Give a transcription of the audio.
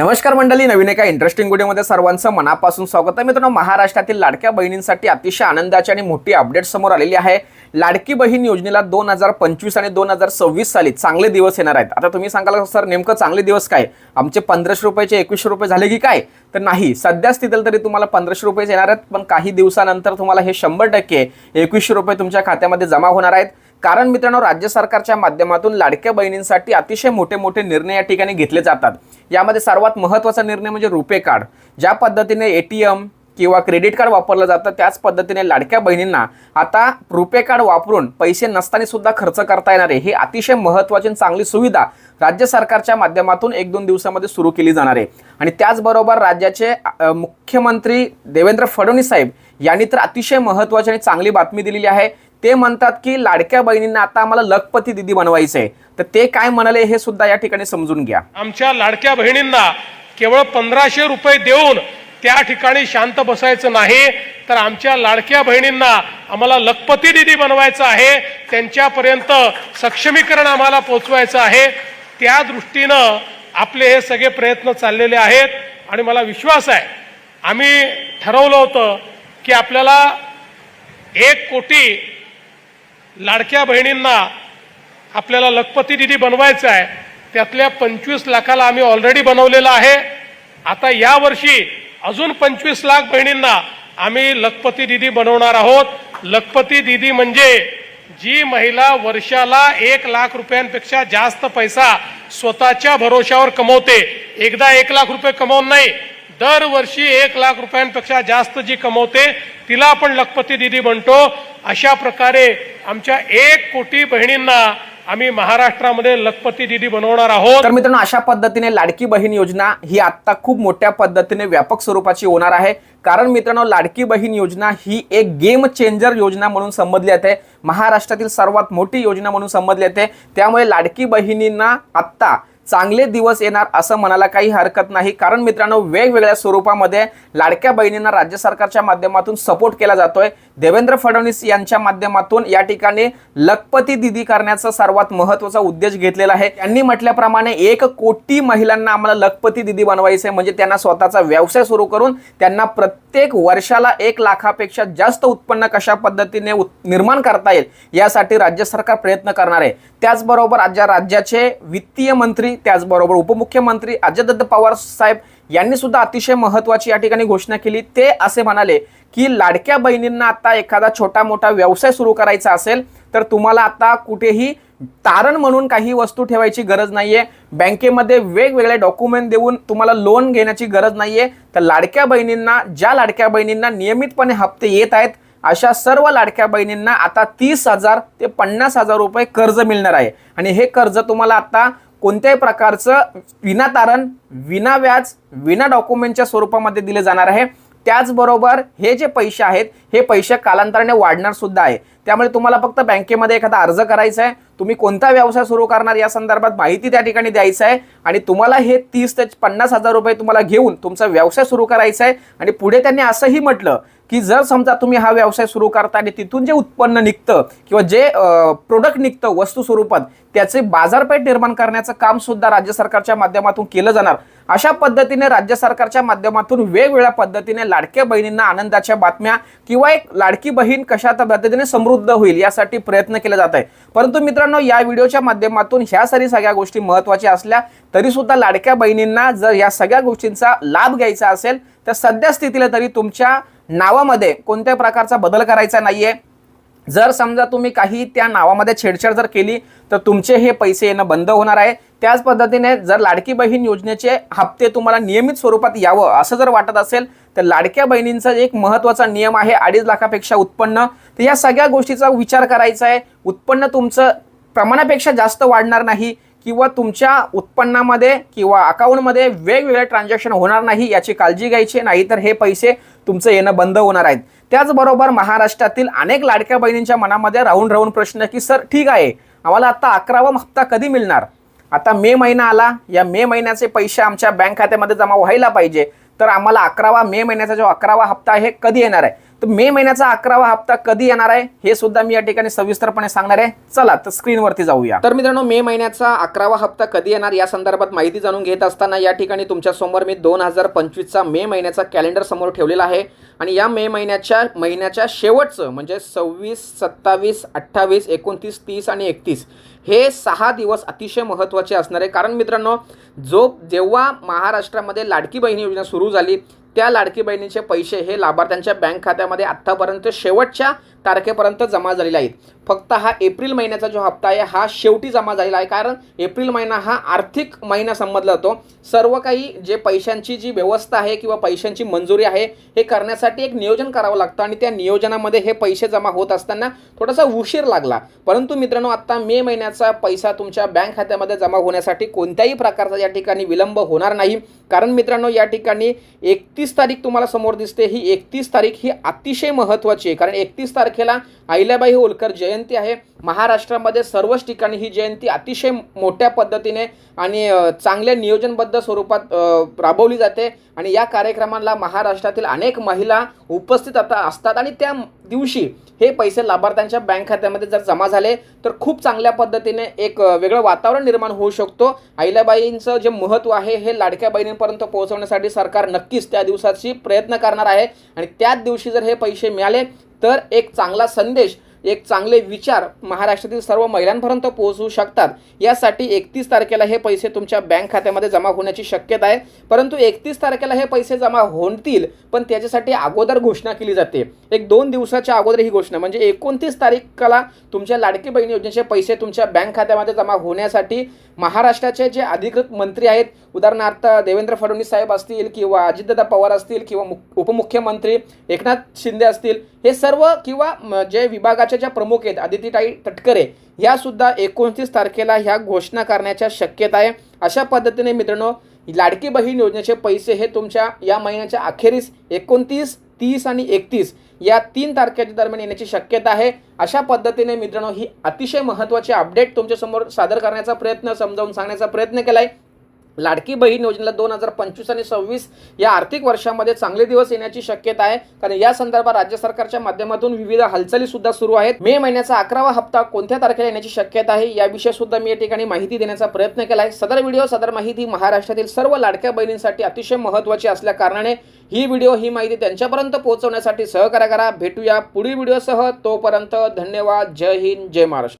नमस्कार मंडळी नवीन एका इंटरेस्टिंग व्हिडिओमध्ये सर्वांचं मनापासून स्वागत आहे. मित्रांनो महाराष्ट्रातील लाडक्या बहिणींसाठी अतिशय आनंदाची आणि मोठी अपडेट समोर आलेली आहे. लाडकी बहीण योजनेला दोन हजार पंचवीस आणि दोन हजार सव्वीस साली चांगले दिवस येणार आहेत. आता तुम्ही सांगाल सर नेमकं चांगले दिवस काय? आमचे पंधराशे रुपयाचे एकवीसशे रुपये झाले की काय? तर नाही सध्या स्थितीला तरी तुम्हाला पंधराशे रुपयेच येणार आहेत पण काही दिवसानंतर तुम्हाला हे शंभर टक्के एकवीसशे रुपये तुमच्या खात्यामध्ये जमा होणार आहेत. कारण मित्रांनो राज्य सरकारच्या माध्यमातून लाडक्या बहिणींसाठी अतिशय मोठे मोठे निर्णय या ठिकाणी घेतले जातात. यामध्ये सर्वात महत्त्वाचा निर्णय म्हणजे रुपे कार्ड. ज्या पद्धतीने ए टी एम किंवा क्रेडिट कार्ड वापरलं जातं त्याच पद्धतीने लाडक्या बहिणींना आता रुपे कार्ड वापरून पैसे नसताना सुद्धा खर्च करता येणार आहे. ही अतिशय महत्त्वाची आणि चांगली सुविधा राज्य सरकारच्या माध्यमातून एक दोन दिवसामध्ये सुरू केली जाणार आहे. आणि त्याचबरोबर राज्याचे मुख्यमंत्री देवेंद्र फडणवीस साहेब यांनी तर अतिशय महत्त्वाची आणि चांगली बातमी दिलेली आहे. ते म्हणतात की लाडक्या बहिणींना आता आम्हाला लखपती दिदी बनवायचं आहे तर ते काय म्हणाले हे सुद्धा या ठिकाणी समजून घ्या. आमच्या लाडक्या बहिणींना केवळ पंधराशे रुपये देऊन त्या ठिकाणी शांत बसायचं नाही तर आमच्या लाडक्या बहिणींना आम्हाला लखपती दिदी बनवायचं आहे त्यांच्यापर्यंत सक्षमीकरण आम्हाला पोचवायचं आहे. त्या दृष्टीनं आपले हे सगळे प्रयत्न चाललेले आहेत आणि मला विश्वास आहे आम्ही ठरवलं होतं की आपल्याला एक कोटी लाडक्या बहिणींना आपल्याला लखपती दिदी बनवायचं आहे. त्यातल्या पंचवीस लाखाला आम्ही ऑलरेडी बनवलेलं आहे. आता या वर्षी अजून पंचवीस लाख बहिणींना आम्ही लखपती दिदी बनवणार आहोत. लखपती दिदी म्हणजे जी महिला वर्षाला एक लाख रुपयांपेक्षा जास्त पैसा स्वतःच्या भरोशावर कमवते. एकदा एक लाख रुपये कमवून नाही दरवर्षी एक लाख रुपयांपेक्षा जास्त जी कमवते तिला आपण लखपती दिदी म्हणतो. अशा प्रकारे आमच्या एक कोटी बहिणींना आम्ही महाराष्ट्रामध्ये लखपती दिदी बनवणार आहोत. तर मित्रांनो अशा पद्धतीने लाडकी बहीण योजना ही आता खूप मोठ्या पद्धतीने व्यापक स्वरूपाची होणार आहे. कारण मित्रांनो लाडकी बहीण योजना ही एक गेम चेंजर योजना म्हणून संबोधली जाते. महाराष्ट्रातील सर्वात मोठी योजना म्हणून संबोधली जाते. त्यामुळे लाडकी बहिणींना आत्ता चांगले दिवस येणार असं म्हणायला काही हरकत नाही. कारण मित्रांनो वेगवेगळ्या स्वरूपामध्ये लाडक्या बहिणींना राज्य सरकारच्या माध्यमातून सपोर्ट केला जातोय. देवेंद्र फडणवीस यांच्या माध्यमातून या ठिकाणी लखपती दिदी करण्याचा सर्वात महत्त्वाचा उद्देश घेतलेला आहे. त्यांनी म्हटल्याप्रमाणे एक कोटी महिलांना आम्हाला लखपती दिदी बनवायचं आहे. म्हणजे त्यांना स्वतःचा व्यवसाय सुरू करून त्यांना प्रत्येक वर्षाला एक लाखापेक्षा जास्त उत्पन्न कशा पद्धतीने निर्माण करता येईल यासाठी राज्य सरकार प्रयत्न करणार आहे. त्याचबरोबर आज राज्याचे वित्तीय मंत्री त्याचबरोबर उपमुख्यमंत्री अजय दत्त पवार साहेब यांनी सुद्धा अतिशय महत्वाची या ठिकाणी घोषणा केली. ते असे म्हणाले की लाडक्या बहिणींना आता एखादा छोटा मोठा व्यवसाय सुरू करायचा असेल तर तुम्हाला आता कुठेही तारण म्हणून काही वस्तू ठेवायची गरज नाहीये. बँकेमध्ये वेगवेगळे डॉक्युमेंट देऊन तुम्हाला लोन घेण्याची गरज नाहीये. तर लाडक्या बहिणींना ज्या लाडक्या बहिणींना नियमितपणे हप्ते येत आहेत अशा सर्व लाडक्या बहिणींना आता तीस हजार ते पन्नास हजार रुपये कर्ज मिळणार आहे. आणि हे कर्ज तुम्हाला आता कोणत्याही प्रकारचं विना तारण विना व्याज विना डॉक्युमेंटच्या स्वरूपामध्ये दिले जाणार आहे. त्याचबरोबर हे जे पैसे आहेत हे पैसे कालांतराने वाढणार सुद्धा आहे. त्यामुळे तुम्हाला फक्त बँकेमध्ये एखादा अर्ज करायचा आहे. तुम्ही कोणता व्यवसाय सुरू करणार या संदर्भात माहिती त्या ठिकाणी द्यायचं आहे. आणि तुम्हाला हे तीस ते पन्नास हजार रुपये तुम्हाला घेऊन तुमचा व्यवसाय सुरू करायचा आहे. आणि पुढे त्यांनी असंही म्हटलं की जर समजा तुम्ही हा व्यवसाय सुरू करता आणि तिथून जे उत्पन्न निघतं किंवा जे प्रोडक्ट निघतं वस्तू स्वरूपात त्याचे बाजारपेठ निर्माण करण्याचं काम सुद्धा राज्य सरकारच्या माध्यमातून केलं जाणार. अशा पद्धतीने राज्य सरकारच्या माध्यमातून वेगवेगळ्या पद्धतीने लाडक्या बहिणींना आनंदाच्या बातम्या किंवा एक लाडकी बहीण कशा पद्धतीने समृद्ध होईल यासाठी प्रयत्न केले जात आहे परंतु मित्रांनो या व्हिडिओच्या माध्यमातून ह्या सारी सगळ्या गोष्टी महत्त्वाच्या असल्या तरी सुद्धा लाडक्या बहिणींना जर या सगळ्या गोष्टींचा लाभ घ्यायचा असेल तर सध्या स्थितीला तरी तुमच्या नावामध्ये कोणत्याही प्रकारचा बदल करायचा नाहीये. जर समजा तुम्ही काही त्या नावामध्ये छेडछाड जर केली तर तुमचे हे पैसे येणं बंद होणार आहे. त्याच पद्धतीने जर लाडकी बहीण योजनेचे हप्ते तुम्हाला नियमित स्वरूपात यावं असं जर वाटत असेल तर लाडक्या बहिणींचा एक महत्त्वाचा नियम आहे अडीच लाखापेक्षा उत्पन्न. तर या सगळ्या गोष्टीचा विचार करायचा आहे. उत्पन्न तुमचं प्रमाणापेक्षा जास्त वाढणार नाही किंवा तुमच्या उत्पन्नामध्ये किंवा अकाउंटमध्ये वेगवेगळे ट्रान्झॅक्शन होणार नाही याची काळजी घ्यायची नाहीतर हे पैसे तुमचं येणं बंद होणार आहेत. त्याचबरोबर महाराष्ट्रातील अनेक लाडक्या बहिणींच्या मनामध्ये राहून राहून प्रश्न की सर ठीक आहे. आम्हाला आता अकरावा हप्ता कधी मिळणार? आता मे महिना आला. या मे महिन्याचे पैसे आमच्या बँक खात्यामध्ये जमा व्हायला पाहिजे. तर आम्हाला अकरावा मे महिन्याचा जो अकरावा हप्ता आहे कधी येणार आहे? तर मे महिन्याचा अकरावा हप्ता कधी येणार आहे हे सुद्धा मी या ठिकाणी सविस्तरपणे सांगणार आहे. चला तर स्क्रीनवरती जाऊया. तर मित्रांनो मे महिन्याचा अकरावा हप्ता कधी येणार या संदर्भात माहिती जाणून घेत असताना या ठिकाणी तुमच्यासमोर मी दोन हजार पंचवीसचा मे महिन्याचा कॅलेंडर समोर ठेवलेला आहे. आणि या मे महिन्याच्या महिन्याच्या शेवटचं म्हणजे सव्वीस सत्तावीस अठ्ठावीस एकोणतीस तीस आणि एकतीस हे सहा दिवस अतिशय महत्त्वाचे असणार आहे. कारण मित्रांनो जो जेव्हा महाराष्ट्रामध्ये लाडकी बहिणी योजना सुरू झाली त्या लाडकी बहिणीचे पैसे हे लाभार्थ्यांच्या बँक खात्यामध्ये आत्तापर्यंत शेवटच्या तारखेपर्यंत जमा झालेले आहेत. फक्त हा एप्रिल महिन्याचा जो हप्ता आहे हा शेवटी जमा झालेला आहे. कारण एप्रिल महिना हा आर्थिक महिना समजला जातो. सर्व काही जे पैशांची जी व्यवस्था आहे किंवा पैशांची मंजुरी आहे हे करण्यासाठी एक नियोजन करावं लागतं आणि त्या नियोजनामध्ये हे पैसे जमा होत असताना थोडासा उशीर लागला. परंतु मित्रांनो आत्ता मे महिन्याचा पैसा तुमच्या बँक खात्यामध्ये जमा होण्यासाठी कोणत्याही प्रकारचा या ठिकाणी विलंब होणार नाही. कारण मित्रांनो या ठिकाणी एकतीस तारीख तुम्हाला समोर दिसते. ही एकतीस तारीख ही अतिशय महत्त्वाची आहे. कारण एकतीस तारखेला अहिल्याबाई होलकर जयंती आहे. महाराष्ट्रामध्ये सर्वच ठिकाणी ही जयंती अतिशय मोठ्या पद्धतीने आणि चांगल्या नियोजनबद्ध स्वरूपात राबवली जाते. आणि या कार्यक्रमाला महाराष्ट्रातील अनेक महिला उपस्थित आता असतात. आणि त्या दिवशी हे पैसे लाभार्थ्यांच्या बँक खात्यामध्ये जर जमा झाले तर खूप चांगल्या पद्धतीने एक वेगळं वातावरण निर्माण होऊ शकतो. अहिल्याबाईंचं जे महत्त्व आहे हे लाडक्या बहिणींपर्यंत पोहोचवण्यासाठी सरकार नक्कीच त्या दिवसाची प्रयत्न करणार आहे. आणि त्याच दिवशी जर हे पैसे मिळाले तर एक चांगला संदेश एक चांगले विचार महाराष्ट्रातील सर्व महिलांपर्यंत पोहोचू शकतात. यासाठी एकतीस तारखेला हे पैसे तुमच्या बँक खात्यामध्ये जमा होण्याची शक्यता आहे. परंतु एकतीस तारखेला हे पैसे जमा होतील पण त्याच्यासाठी अगोदर घोषणा केली जाते. एक दोन दिवसाच्या अगोदर ही घोषणा म्हणजे एकोणतीस तारीखला तुमच्या लाडकी बहीण योजनेचे पैसे तुमच्या बँक खात्यामध्ये जमा होण्यासाठी महाराष्ट्राचे जे अधिकृत मंत्री आहेत उदाहरणार्थ देवेंद्र फडणवीस साहेब असतील किंवा अजितदादा पवार असतील किंवा उपमुख्यमंत्री एकनाथ शिंदे असतील हे सर्व किंवा जे विभागाचे विभागाच्या ज्या प्रमुख आहेत आदितीताई तटकरे. ह्या सुद्धा एकोणतीस तारखेला ह्या घोषणा करण्याच्या शक्यता आहे. अशा पद्धतीने मित्रांनो लाडकी बहीण योजनेचे पैसे हे तुमच्या या महिन्याच्या अखेरीस एकोणतीस तीस आणि एकतीस या तीन तारखेच्या दरम्यान येण्याची शक्यता आहे. अशा पद्धतीने मित्रांनो ही अतिशय महत्त्वाची अपडेट तुमच्यासमोर सादर करण्याचा प्रयत्न समजावून सांगण्याचा प्रयत्न केला आहे लाडकी बहीण योजनेला दोन हजार पंचवीस आणि सव्वीस या आर्थिक वर्षामध्ये चांगले दिवस येण्याची शक्यता आहे. कारण या संदर्भात राज्य सरकारच्या माध्यमातून विविध हालचाली सुद्धा सुरू आहेत. मे महिन्याचा अकरावा हप्ता कोणत्या तारखेला येण्याची शक्यता आहे? याविषयी सुद्धा मी या ठिकाणी माहिती देण्याचा प्रयत्न केला आहे सदर व्हिडिओ सदर माहिती महाराष्ट्रातील सर्व लाडक्या बहिणींसाठी अतिशय महत्त्वाची असल्या कारणाने ही व्हिडिओ ही माहिती त्यांच्यापर्यंत पोहोचवण्यासाठी सहकार्य करा. भेटूया पुढील व्हिडिओसह. तोपर्यंत धन्यवाद. जय हिंद. जय महाराष्ट्र.